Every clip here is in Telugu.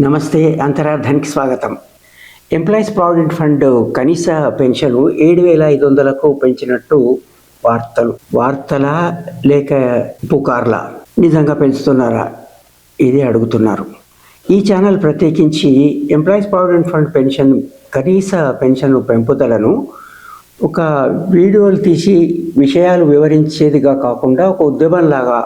నమస్తే అంతరార్థానికి స్వాగతం. ఎంప్లాయీస్ ప్రావిడెంట్ ఫండ్ కనీస పెన్షన్ ఏడు వేల ఐదు వందలకు పెంచినట్టు వార్తలు. వార్తలా లేక పుకార్లా నిజంగా పెంచుతున్నారా? ఇది అడుగుతున్నారు. ఈ ఛానల్ ప్రత్యేకించి ఎంప్లాయీస్ ప్రావిడెంట్ ఫండ్ పెన్షన్ కనీస పెన్షన్ పెంపుదలను ఒక వీడియోలు తీసి విషయాలు వివరించేదిగా కాకుండా ఒక ఉద్యమంలాగా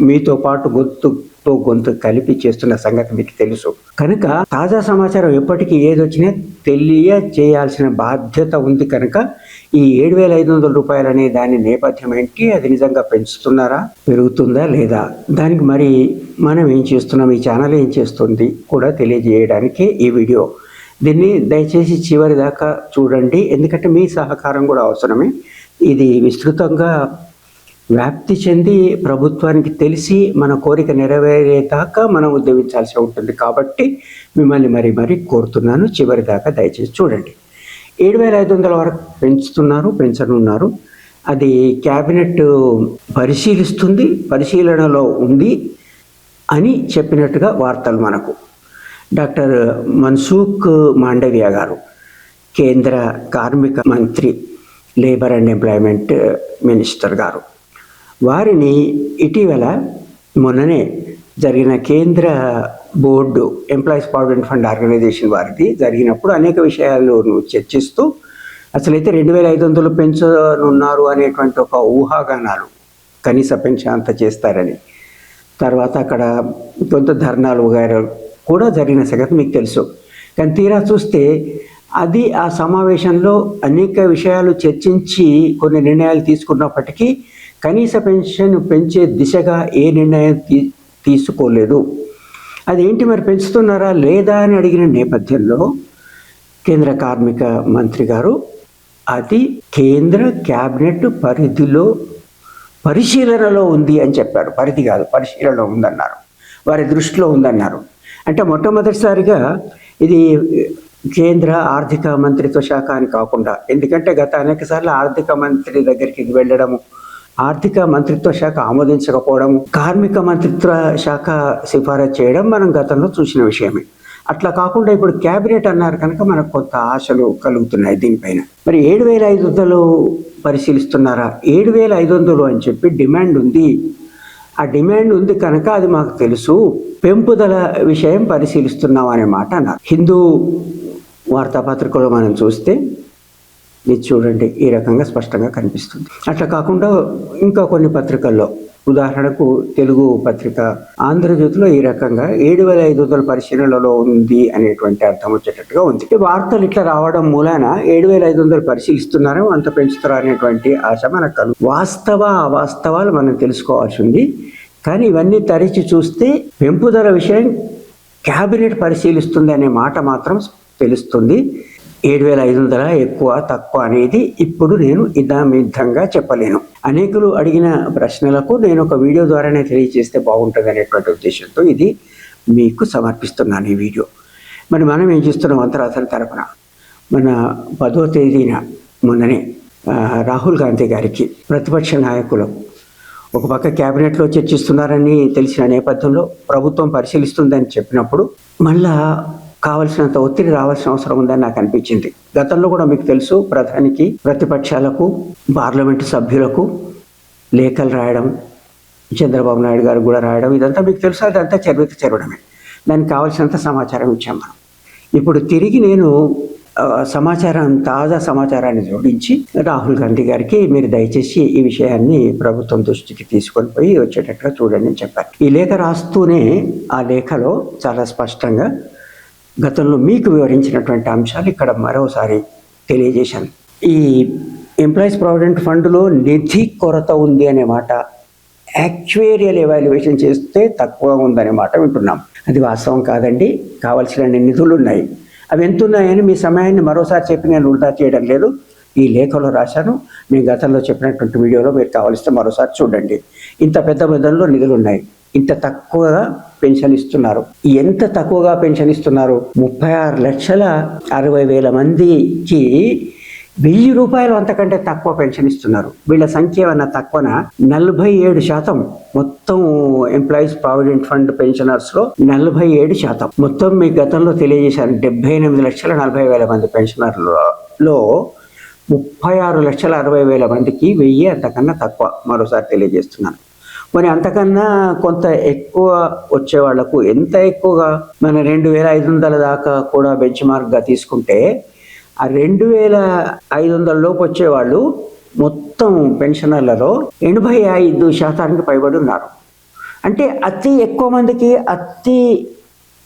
మీతో పాటు గొంతుతో గొంతు కలిపి చేస్తున్న సంగతి మీకు తెలుసు. కనుక తాజా సమాచారం ఎప్పటికీ ఏదొచ్చినా తెలియ చేయాల్సిన బాధ్యత ఉంది కనుక ఈ ఏడు వేల ఐదు వందల రూపాయలు అనే దాని నేపథ్యం ఏంటి? అది నిజంగా పెంచుతున్నారా? పెరుగుతుందా లేదా? దానికి మరి మనం ఏం చేస్తున్నాం? ఈ ఛానల్ ఏం చేస్తుంది? కూడా తెలియజేయడానికి ఈ వీడియో. దీన్ని దయచేసి చివరి దాకా చూడండి. ఎందుకంటే మీ సహకారం కూడా అవసరమే. ఇది విస్తృతంగా వ్యాప్తి చెంది ప్రభుత్వానికి తెలిసి మన కోరిక నెరవేరేదాకా మనం ఉద్యమించాల్సి ఉంటుంది కాబట్టి మిమ్మల్ని మరి మరి కోరుతున్నాను. చివరి దాకా దయచేసి చూడండి. ఏడు వేల ఐదు వందల వరకు పెంచుతున్నారు పెంచనున్నారు. అది క్యాబినెట్ పరిశీలిస్తుంది పరిశీలనలో ఉంది అని చెప్పినట్టుగా వార్తలు మనకు. డాక్టర్ మన్సూక్ మాండవ్య గారు కేంద్ర కార్మిక మంత్రి లేబర్ అండ్ ఎంప్లాయ్మెంట్ మినిస్టర్ గారు. వారిని ఇటీవల మొన్ననే జరిగిన కేంద్ర board employees provident fund organisation వారిది జరిగినప్పుడు అనేక విషయాలను చర్చిస్తూ అసలైతే రెండు వేల ఐదు వందలు పెంచనున్నారు అనేటువంటి ఒక ఊహాగానాలు కనీస పెన్షన్ అంత చేస్తారని. తర్వాత అక్కడ కొంత ధర్నాలు వగైరా కూడా జరిగిన సంగతి మీకు తెలుసు. కానీ తీరా చూస్తే అది ఆ సమావేశంలో అనేక విషయాలు చర్చించి కొన్ని నిర్ణయాలు తీసుకున్నప్పటికీ కనీస పెన్షన్ పెంచే దిశగా ఏ నిర్ణయం తీ తీసుకోలేదు. అదేంటి మరి పెంచుతున్నారా లేదా అని అడిగిన నేపథ్యంలో కేంద్ర కార్మిక మంత్రి గారు అది కేంద్ర క్యాబినెట్ పరిధిలో పరిశీలనలో ఉంది అని చెప్పారు. పరిధి కాదు పరిశీలనలో ఉందన్నారు. వారి దృష్టిలో ఉందన్నారు. అంటే మొట్టమొదటిసారిగా ఇది కేంద్ర ఆర్థిక మంత్రిత్వ శాఖ అని కాకుండా ఎందుకంటే గత అనేక సార్లు ఆర్థిక మంత్రి దగ్గరికి వెళ్ళడము ఆర్థిక మంత్రిత్వ శాఖ ఆమోదించకపోవడం కార్మిక మంత్రిత్వ శాఖ సిఫారసు చేయడం మనం గతంలో చూసిన విషయమే. అట్లా కాకుండా ఇప్పుడు క్యాబినెట్ అన్నారు కనుక మనకు కొంత ఆశలు కలుగుతున్నాయి దీనిపైన. మరి ఏడు వేల ఐదు వందలు పరిశీలిస్తున్నారా? ఏడు వేల ఐదు వందలు అని చెప్పి డిమాండ్ ఉంది. ఆ డిమాండ్ ఉంది కనుక అది మాకు తెలుసు. పెంపుదల విషయం పరిశీలిస్తున్నాం అనే మాట అన్నారు. హిందూ వార్తాపత్రికలో మనం చూస్తే ఇది చూడండి ఈ రకంగా స్పష్టంగా కనిపిస్తుంది. అట్లా కాకుండా ఇంకా కొన్ని పత్రికల్లో ఉదాహరణకు తెలుగు పత్రిక ఆంధ్రజ్యోతిలో ఈ రకంగా ఏడు వేల ఐదు వందల పరిశీలనలో ఉంది అనేటువంటి అర్థం వచ్చేటట్టుగా ఉంది. ఈ వార్తలు ఇట్లా రావడం మూలాన ఏడు వేల ఐదు వందలు పరిశీలిస్తున్నారో అంత పెంచుతారా అనేటువంటి ఆశ మనకు కలు వాస్తవ అవాస్తవాలు మనం తెలుసుకోవాల్సి ఉంది. కానీ ఇవన్నీ తరిచి చూస్తే పెంపుదల విషయం క్యాబినెట్ పరిశీలిస్తుంది అనే మాట మాత్రం తెలుస్తుంది. ఏడు వేల ఐదు వందల ఎక్కువ తక్కువ అనేది ఇప్పుడు నేను ఇదామిద్ధంగా చెప్పలేను. అనేకులు అడిగిన ప్రశ్నలకు నేను ఒక వీడియో ద్వారానే తెలియజేస్తే బాగుంటుంది అనేటువంటి ఉద్దేశంతో ఇది మీకు సమర్పిస్తున్నాను ఈ వీడియో. మరి మనం ఏం చేస్తున్నాం అంతరాధన తరపున? మన పదో తేదీన మొన్ననే రాహుల్ గాంధీ గారికి ప్రతిపక్ష నాయకులు ఒక పక్క క్యాబినెట్లో చర్చిస్తున్నారని తెలిసిన నేపథ్యంలో ప్రభుత్వం పరిశీలిస్తుందని చెప్పినప్పుడు మళ్ళా కావలసినంత ఒత్తిడి రావాల్సిన అవసరం ఉందని నాకు అనిపించింది. గతంలో కూడా మీకు తెలుసు ప్రధానికి ప్రతిపక్షాలకు పార్లమెంటు సభ్యులకు లేఖలు రాయడం చంద్రబాబు నాయుడు గారు కూడా రాయడం ఇదంతా మీకు తెలుసు అదంతా చరిత్ర చదవడమే దానికి కావాల్సినంత సమాచారం ఇచ్చాం మనం. ఇప్పుడు తిరిగి నేను సమాచారం తాజా సమాచారాన్ని జోడించి రాహుల్ గాంధీ గారికి మీరు దయచేసి ఈ విషయాన్ని ప్రభుత్వం దృష్టికి తీసుకొని పోయి వచ్చేటట్టుగా చూడండి అని చెప్పారు. ఈ లేఖ రాస్తూనే ఆ లేఖలో చాలా స్పష్టంగా గతంలో మీకు వివరించినటువంటి అంశాలు ఇక్కడ మరోసారి తెలియజేశాను. ఈ ఎంప్లాయీస్ ప్రావిడెంట్ ఫండ్లో నిధి కొరత ఉంది అనే మాట యాక్చువేరియల్ ఎవాల్యుయేషన్ చేస్తే తక్కువ ఉందనే మాట వింటున్నాం. అది వాస్తవం కాదండి కావలసిన నిధులు ఉన్నాయి. అవి ఎంత ఉన్నాయని మీ సమయాన్ని మరోసారి చెప్పి నేను వృధా చేయడం లేదు. ఈ లేఖలో రాశాను నేను గతంలో చెప్పినటువంటి వీడియోలో మీరు కావలిస్తే మరోసారి చూడండి. ఇంత పెద్ద మొత్తంలో నిధులు ఉన్నాయి. ఇంత తక్కువగా పెన్షన్ ఇస్తున్నారు ఎంత తక్కువగా పెన్షన్ ఇస్తున్నారు ముప్పై ఆరు లక్షల అరవై వేల మందికి వెయ్యి రూపాయలు అంతకంటే తక్కువ పెన్షన్ ఇస్తున్నారు వీళ్ళ సంఖ్య ఏమన్నా తక్కువన? నలభై ఏడు శాతం మొత్తం ఎంప్లాయీస్ ప్రావిడెంట్ ఫండ్ పెన్షనర్స్లో నలభై ఏడు శాతం. మొత్తం మీ గతంలో తెలియజేశాను డెబ్బై ఎనిమిది లక్షల నలభై వేల మంది పెన్షనర్లలో ముప్పై ఆరు లక్షల అరవై వేల మందికి వెయ్యి అంతకన్నా తక్కువ. మరోసారి తెలియజేస్తున్నాను. మరి అంతకన్నా కొంత ఎక్కువ వచ్చే వాళ్ళకు ఎంత ఎక్కువగా? మన రెండు వేల ఐదు వందల దాకా కూడా బెంచ్ మార్క్గా తీసుకుంటే ఆ రెండు వేల ఐదు వందల లోపు వచ్చేవాళ్ళు మొత్తం పెన్షనర్లలో ఎనభై ఐదు శాతానికి పైబడి ఉన్నారు. అంటే అతి ఎక్కువ మందికి అతి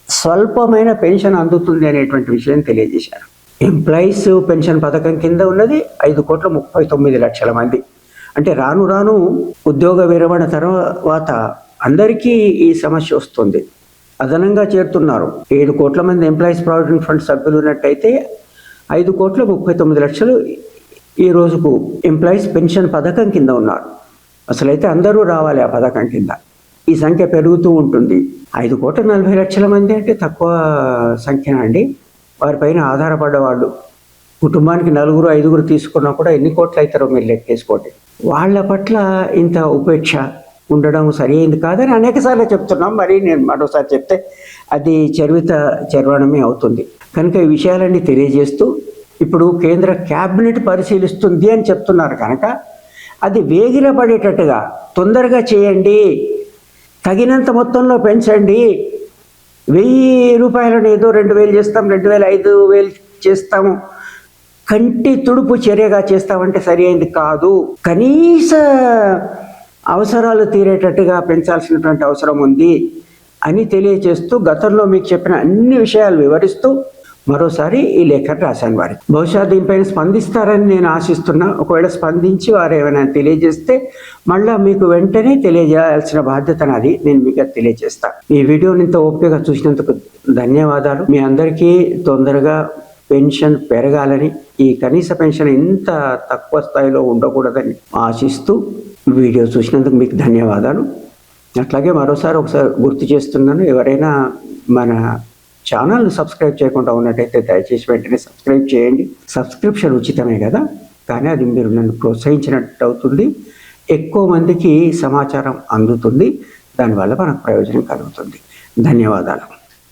స్వల్పమైన పెన్షన్ అందుతుంది అనేటువంటి విషయం తెలియజేశారు. ఎంప్లాయీస్ పెన్షన్ పథకం కింద ఉన్నది ఐదు కోట్ల ముప్పై తొమ్మిది లక్షల మంది. అంటే రాను రాను ఉద్యోగ విరమణ తర్వాత అందరికీ ఈ సమస్య వస్తుంది. అదనంగా చేరుతున్నారు. ఏడు కోట్ల మంది ఎంప్లాయీస్ ప్రావిడెంట్ ఫండ్ సభ్యులు ఉన్నట్టయితే ఐదు కోట్ల ముప్పై తొమ్మిది లక్షలు ఈ రోజుకు ఎంప్లాయీస్ పెన్షన్ పథకం కింద ఉన్నారు. అసలైతే అందరూ రావాలి ఆ పథకం కింద. ఈ సంఖ్య పెరుగుతూ ఉంటుంది. ఐదు కోట్ల నలభై లక్షల మంది అంటే తక్కువ సంఖ్య అండి? వారిపైన ఆధారపడ్డ వాళ్ళు కుటుంబానికి నలుగురు ఐదుగురు తీసుకున్నా కూడా ఎన్ని కోట్లు అవుతారో మీరు లెక్కేసుకోండి. వాళ్ళ పట్ల ఇంత ఉపేక్ష ఉండడం సరైంది కాదని అనేకసార్లు చెప్తున్నాం. మరి నేను మరోసారి చెప్తే అది చరివిత చర్వణమే అవుతుంది. కనుక ఈ విషయాలన్నీ తెలియజేస్తూ ఇప్పుడు కేంద్ర క్యాబినెట్ పరిశీలిస్తుంది అని చెప్తున్నారు కనుక అది వేగిరపడేటట్టుగా తొందరగా చేయండి. తగినంత మొత్తంలో పెంచండి. వెయ్యి రూపాయలను ఏదో రెండు వేలు చేస్తాం రెండు వేల ఐదు వేలు చేస్తాము. కంటి తుడుపు చర్యగా చేస్తామంటే సరి అయింది కాదు. కనీస అవసరాలు తీరేటట్టుగా పెంచాల్సినటువంటి అవసరం ఉంది అని తెలియచేస్తూ గతంలో మీకు చెప్పిన అన్ని విషయాలు వివరిస్తూ మరోసారి ఈ లేఖను రాశాను వారికి. బహుశా దీనిపైన స్పందిస్తారని నేను ఆశిస్తున్నా. ఒకవేళ స్పందించి వారు ఏమైనా తెలియజేస్తే మళ్ళా మీకు వెంటనే తెలియజేయాల్సిన బాధ్యత నాది. నేను మీకు తెలియజేస్తాను ఈ వీడియోని ఇంత ఓపికగా చూసినందుకు ధన్యవాదాలు. మీ అందరికీ తొందరగా పెన్షన్ పెరగాలని ఈ కనీస పెన్షన్ ఇంత తక్కువ స్థాయిలో ఉండకూడదని ఆశిస్తూ వీడియో చూసినందుకు మీకు ధన్యవాదాలు. అట్లాగే మరోసారి ఒకసారి గుర్తు చేస్తున్నాను ఎవరైనా మన ఛానల్ని సబ్స్క్రైబ్ చేయకుండా ఉన్నట్టయితే దయచేసి వెంటనే సబ్స్క్రైబ్ చేయండి. సబ్స్క్రిప్షన్ ఉచితమే కదా కానీ అది మీరు నన్ను ప్రోత్సహించినట్టు అవుతుంది. ఎక్కువ మందికి సమాచారం అందుతుంది దానివల్ల మనకు ప్రయోజనం కలుగుతుంది. ధన్యవాదాలు.